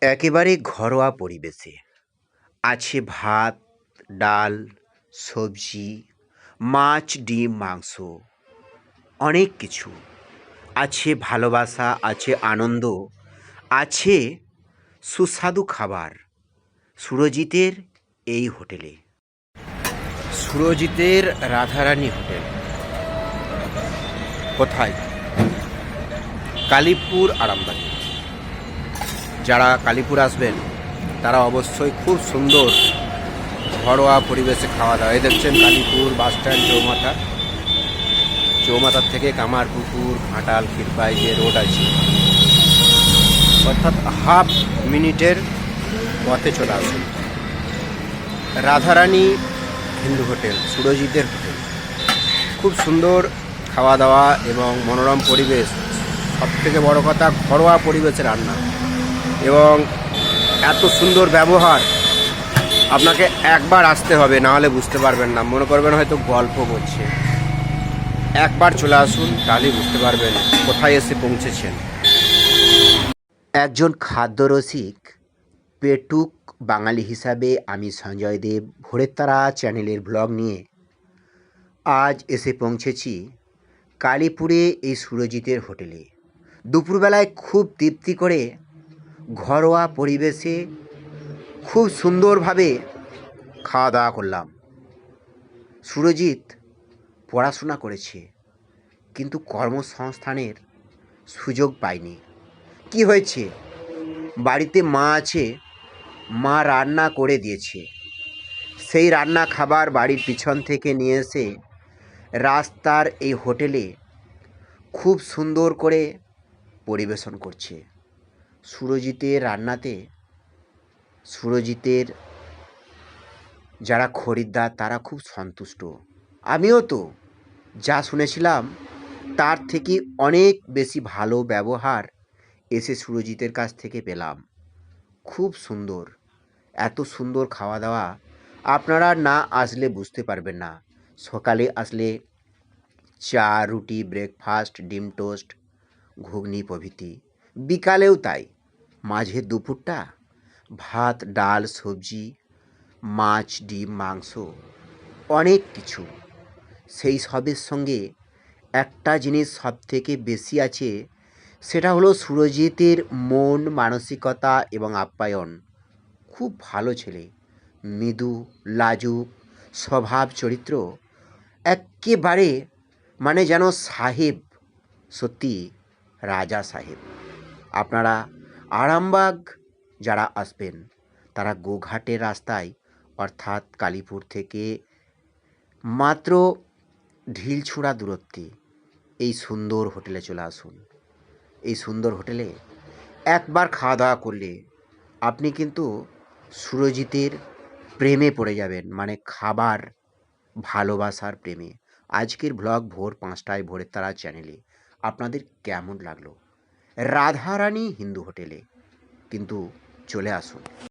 একেবারে ঘরোয়া পরিবেশে। আছে ভাত, ডাল, সবজি, মাছ, ডিম, মাংস, অনেক কিছু। আছে ভালোবাসা, আছে আনন্দ, আছে সুস্বাদু খাবার। সুরজিতের এই হোটেলে। সুরজিতের রাধারানী হোটেল। কোথায়? কালীপুর, আরামবাগে। যারা কালীপুর আসবেন, তারা অবশ্যই খুব সুন্দর ঘরোয়া পরিবেশে খাওয়া দাওয়া। এই দেখছেন কালীপুর বাস স্ট্যান্ড চৌমাথা। চৌমাথার থেকে কামারপুকুর, ঘাটাল, ক্ষীরপাই যে রোড আছে, অর্থাৎ হাফ মিনিটের পথে চলে আসুন। রাধারানী হিন্দু হোটেল, সুরজিতের হোটেল। খুব সুন্দর খাওয়া দাওয়া এবং মনোরম পরিবেশ। সবথেকে বড় কথা, ঘরোয়া পরিবেশে রান্না। এবং এত সুন্দর ব্যবহার আপনাকে একবার আসতে হবে না হলে বুঝতে পারবেন না। মনে করবেন হয়তো গল্প করছে। একবার চলে আসুন, তাহলেই বুঝতে পারবেন কোথায় এসে পৌঁছেছেন। একজন খাদ্যরসিক, পেটুক বাঙালি হিসাবে আমি সঞ্জয় দেব ভোরের তারা চ্যানেলের ব্লগ নিয়ে আজ এসে পৌঁছেছি কালীপুরে এই সুরজিতের হোটেলে। দুপুরবেলায় খুব তৃপ্তি করে ঘরোয়া পরিবেশে খুব সুন্দরভাবে খাওয়া দাওয়া করলাম। সুরজিৎ পড়াশোনা করেছে, কিন্তু কর্মসংস্থানের সুযোগ পায়নি। কি হয়েছে? বাড়িতে মা আছে, মা রান্না করে দিয়েছে। সেই রান্না খাবার বাড়ির পিছন থেকে নিয়ে এসে রাস্তার এই হোটেলে খুব সুন্দর করে পরিবেশন করছে। সুরজিতের রান্নাতে, সুরজিতের যারা খরিদ্দার, তারা খুব সন্তুষ্ট। আমিও তো যা শুনেছিলাম, তার থেকে অনেক বেশি ভালো ব্যবহার এসে সুরজিতের কাছ থেকে পেলাম। খুব সুন্দর, এত সুন্দর খাওয়া দাওয়া আপনারা না আসলে বুঝতে পারবেন না। সকালে আসলে চা, রুটি ব্রেকফাস্ট ডিম টোস্ট ঘুগনি প্রভৃতি। বিকালেও তাই। মাঝে দুপুরটা, ভাত, ডাল, সবজি, মাছ, ডিম, মাংস, অনেক কিছু। সেই সবের সঙ্গে একটা জিনিস সব থেকে বেশি আছে, সেটা হলো সুরজিতের মন, মানসিকতা এবং আপ্যায়ন। খুব ভালো ছেলে। মৃদু, লাজুক, স্বভাব চরিত্র। একেবারে মানে যেন সাহেব, সত্যি রাজা সাহেব। আপনারা আরামবাগ যারা আসবেন, তারা গোঘাটের রাস্তায়, অর্থাৎ কালীপুর থেকে মাত্র ঢিলছুড়া দূরত্বে এই সুন্দর হোটেলে চলে আসুন। এই সুন্দর হোটেলে একবার খাওয়া দাওয়া করলে আপনি কিন্তু সুরজিতের প্রেমে পড়ে যাবেন মানে খাবার ভালোবাসার প্রেমে। আজকের ব্লগ ভোর পাঁচটায় ভোরের তারা চ্যানেলে। আপনাদের কেমন লাগল? রাধারানী হিন্দু হোটেলে। কিন্তু চলে আসুন।